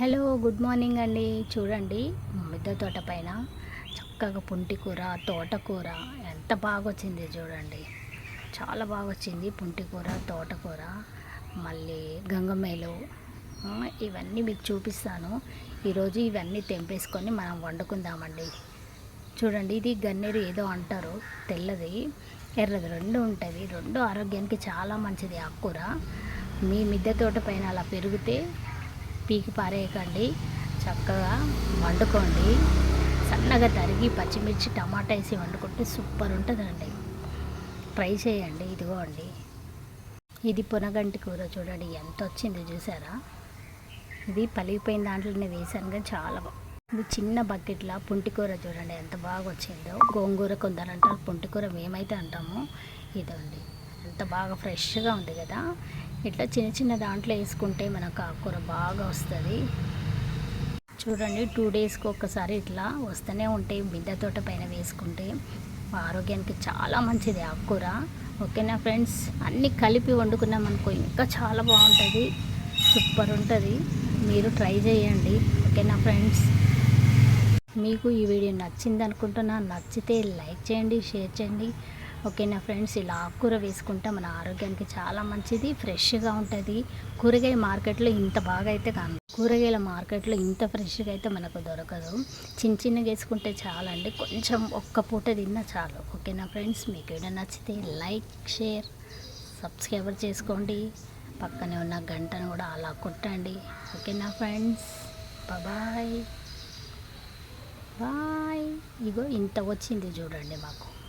Hello good morning అండి. చూడండి మిద్దె తోట పైన చక్కగా పుంటికూర తోటకూర ఎంత బాగా వచ్చింది చూడండి. చాలా బాగా వచ్చింది పుంటికూర తోటకూర మళ్ళీ గంగమేలు ఇవన్నీ మీకు చూపిస్తాను. ఈరోజు ఇవన్నీ తెంపేసుకొని మనం వండుకుందామండి. చూడండి ఇది గన్నేరు ఏదో అంటారు. తెల్లది. ఎర్రది రెండు ఉంటుంది. రెండు ఆరోగ్యానికి చాలా మంచిది ఆకుకూర మీ మిద్దె తోట పైన అలా పెరిగితే పీకి పారేయకండి. చక్కగా వండుకోండి. సన్నగా తరిగి పచ్చిమిర్చి టమాటా వేసి వండుకుంటే సూపర్ ఉంటుందండి. ట్రై చేయండి ఇదిగో అండి ఇది పునగంటి కూర చూడండి ఎంత వచ్చిందో చూసారా? ఇది పలిగిపోయిన దాంట్లోనే వేసాను కానీ చాలా ఇది చిన్న బకెట్లా పుంటికూర చూడండి ఎంత బాగా వచ్చిందో గోంగూర కొందరు అంటారు పుంటికూర మేమైతే అంటాము. ఇదండి ఎంత బాగా ఫ్రెష్గా ఉంది కదా. ఇట్లా చిన్న చిన్న దాంట్లో వేసుకుంటే మనకు ఆ కూర బాగా వస్తుంది. చూడండి టూ డేస్కి ఒక్కసారి ఇట్లా వస్తూనే ఉంటాయి బిడ్డ తోట పైన వేసుకుంటే ఆరోగ్యానికి చాలా మంచిది ఆకుకూర ఓకేనా ఫ్రెండ్స్ అన్నీ కలిపి వండుకున్నాం అనుకో ఇంకా చాలా బాగుంటుంది. సూపర్ ఉంటుంది. మీరు ట్రై చేయండి. ఓకేనా ఫ్రెండ్స్ మీకు ఈ వీడియో నచ్చింది అనుకుంటున్నా నచ్చితే లైక్ చేయండి షేర్ చేయండి. ఓకేనా ఫ్రెండ్స్ ఇలా ఆకుకూర వేసుకుంటే మన ఆరోగ్యానికి చాలా మంచిది ఫ్రెష్గా ఉంటుంది. కూరగాయ మార్కెట్లో ఇంత బాగా అయితే కాదు కూరగాయల మార్కెట్లో ఇంత ఫ్రెష్గా అయితే మనకు దొరకదు. చిన్న చిన్నగా వేసుకుంటే చాలండి కొంచెం ఒక్క పూట తిన్నా చాలు. ఓకేనా ఫ్రెండ్స్ మీకు వీడియో నచ్చితే లైక్ షేర్ సబ్స్క్రైబర్ చేసుకోండి. పక్కనే ఉన్న గంటను కూడా అలా కొట్టండి. ఓకేనా ఫ్రెండ్స్ బాయ్ బాయ్. ఇగో ఇంత వచ్చింది చూడండి మాకు.